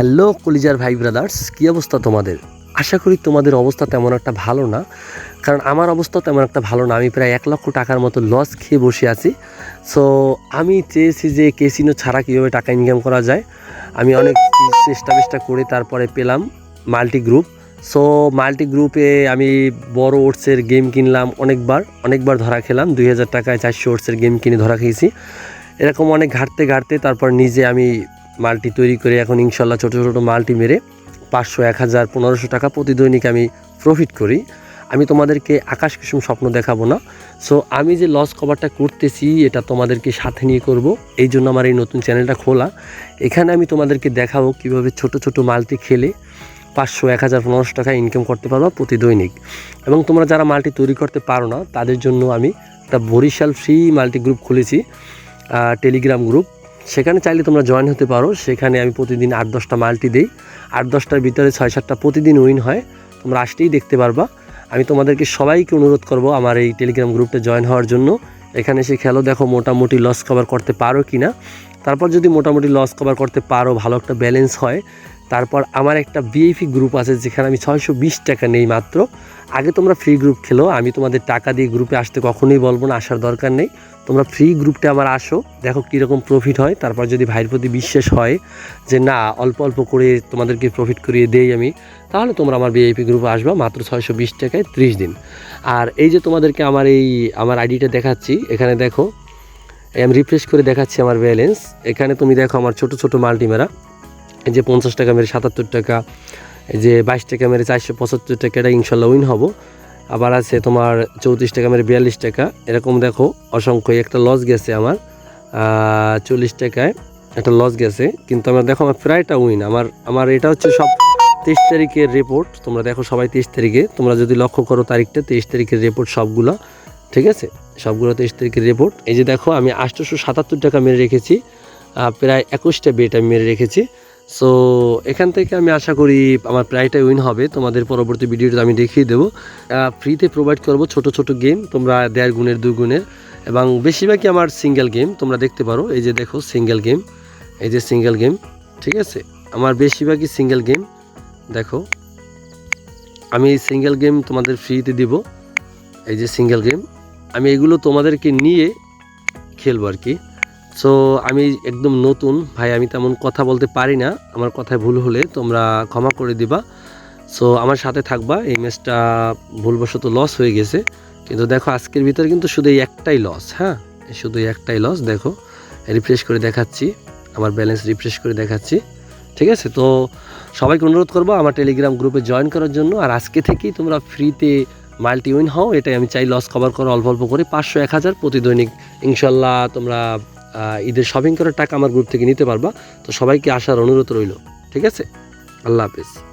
Hello কলিজার ভাই brothers, কী অবস্থা তোমাদের? আশা করি তোমাদের অবস্থা তেমন একটা ভালো না, কারণ আমার অবস্থা তেমন একটা ভালো না। আমি প্রায় এক লক্ষ টাকার মতো লস খেয়ে বসে আছি। সো আমি চেয়েছি যে কেসিনো ছাড়া কীভাবে টাকা ইনকাম করা যায়। আমি অনেক চেষ্টা চেষ্টা করে তারপরে পেলাম মাল্টি গ্রুপ সো মাল্টি গ্রুপে আমি বড় ওটসের গেম কিনলাম অনেকবার। অনেকবার ধরা খেলাম, দুই হাজার টাকায় চারশো ওটসের গেম কিনে ধরা খেয়েছি। এরকম অনেক ঘাটতে ঘাটতে তারপর নিজে আমি মাল্টি তৈরি করে এখন ইনশাল্লাহ ছোটো ছোটো মালটি মেরে পাঁচশো, এক হাজার, পনেরোশো টাকা প্রতি দৈনিক আমি প্রফিট করি। আমি তোমাদেরকে আকাশ কুসুম স্বপ্ন দেখাবো না। সো আমি যে লস কভারটা করতেছি, এটা তোমাদেরকে সাথে নিয়ে করব। এই জন্য আমার এই নতুন চ্যানেলটা খোলা। এখানে আমি তোমাদেরকে দেখাবো কীভাবে ছোট ছোট মালটি খেলে পাঁচশো, এক হাজার, পনেরোশো টাকা ইনকাম করতে পারবা প্রতি দৈনিক এবং তোমরা যারা মালটি তৈরি করতে পারো না, তাদের জন্য আমি একটা বরিশাল ফ্রি মাল্টি গ্রুপ খুলেছি টেলিগ্রাম গ্রুপ সেখানে চাইলে তোমরা জয়েন হতে পারো। সেখানে আমি প্রতিদিন আট দশটা মাল্টি দিই। আট দশটার ভিতরে ছয় সাতটা প্রতিদিন উইন হয়। তোমরা আসতেই দেখতে পারবা। আমি তোমাদেরকে সবাইকে অনুরোধ করব আমার এই টেলিগ্রাম গ্রুপটা জয়েন হওয়ার জন্য। এখানে এসে খেলো, দেখো মোটামুটি লস কভার করতে পারো কি না তারপর যদি মোটামুটি লস কভার করতে পারো, ভালো একটা ব্যালেন্স হয় তারপর আমার একটা বিএফি গ্রুপ আছে যেখানে আমি ছয়শো বিশ টাকা নেই মাত্র। আগে তোমরা ফ্রি গ্রুপ খেলো, আমি তোমাদের টাকা দিয়ে গ্রুপে আসতে কখনোই বলব না, আসার দরকার নেই। তোমরা ফ্রি গ্রুপটা আমার আসো, দেখো কীরকম প্রফিট হয়। তারপর যদি ভাইয়ের প্রতি বিশ্বাস হয় যে না, অল্প অল্প করে তোমাদেরকে প্রফিট করিয়ে দেই আমি, তাহলে তোমরা আমার বিআইপি গ্রুপে আসবা মাত্র ছয়শো বিশ টাকায় ত্রিশ দিন। আর এই যে তোমাদেরকে আমার এই, আমার আইডিটা দেখাচ্ছি, এখানে দেখো, আমি রিফ্রেশ করে দেখাচ্ছি আমার ব্যালেন্স এখানে তুমি দেখো আমার ছোট ছোট মাল্টিমেরা এই যে পঞ্চাশ টাকা মেরে সাতাত্তর টাকা, এই যে বাইশ টাকা মেরে চারশো পঁচাত্তর টাকা, এটা ইনশাল্লাহ উইন হব। আবার আছে তোমার চৌত্রিশ টাকা মেরে বিয়াল্লিশ টাকা, এরকম দেখো অসংখ্য একটা লস গেছে আমার চল্লিশ টাকায় একটা লস গেছে, কিন্তু আমার দেখো আমার প্রায়টা উইন আমার আমার এটা হচ্ছে সব তেইশ তারিখের রিপোর্ট তোমরা দেখো সবাই তেইশ তারিখে, তোমরা যদি লক্ষ্য করো তারিখটা, তেইশ তারিখের রিপোর্ট সবগুলো, ঠিক আছে? সবগুলো তেইশ তারিখের রিপোর্ট এই যে দেখো আমি আটশোশো সাতাত্তর টাকা মেরে রেখেছি প্রায় একুশটা বেট আমি মেরে রেখেছি সো এখান থেকে আমি আশা করি আমার প্রায়টাই উইন হবে। তোমাদের পরবর্তী ভিডিওটা আমি দেখিয়ে দেবো। ফ্রিতে প্রোভাইড করব ছোট ছোট গেম তোমরা দেড় গুণের, দুই গুণের, এবং বেশিরভাগই আমার সিঙ্গেল গেম তোমরা দেখতে পারো। এই যে দেখো সিঙ্গেল গেম এই যে সিঙ্গেল গেম ঠিক আছে? আমার বেশিরভাগই সিঙ্গেল গেম দেখো। আমি এই সিঙ্গেল গেম তোমাদের ফ্রিতে দিব। এই যে সিঙ্গেল গেম আমি এগুলো তোমাদেরকে নিয়ে খেলব আর কি। সো আমি একদম নতুন। ভাই, আমি তেমন কথা বলতে পারি না। আমার কথায় ভুল হলে তোমরা ক্ষমা করে দিবা। সো আমার সাথে থাকবা। এই ম্যাচটা ভুলবশত লস হয়ে গেছে। কিন্তু দেখো, আজকের ভিতরে কিন্তু শুধু এই একটাই লস হ্যাঁ? শুধু একটাই লস দেখো। রিফ্রেশ করে দেখাচ্ছি। আমার ব্যালেন্স রিফ্রেশ করে দেখাচ্ছি। ঠিক আছে? তো সবাইকে অনুরোধ করব আমার টেলিগ্রাম গ্রুপে জয়েন করার জন্য। আর আজকে থেকেই তোমরা ফ্রিতে মাল্টি উইন হও। এটাই আমি চাই লস কভার করো, অল্প অল্প করে। পাঁচশো, এক হাজার প্রতি দৈনিক ইনশাল্লাহ তোমরা ঈদের শপিং করার টাকা আমার গ্রুপ থেকে নিতে পারবা। তো সবাইকে আসার অনুরোধ রইল। ঠিক আছে? আল্লাহ হাফিজ।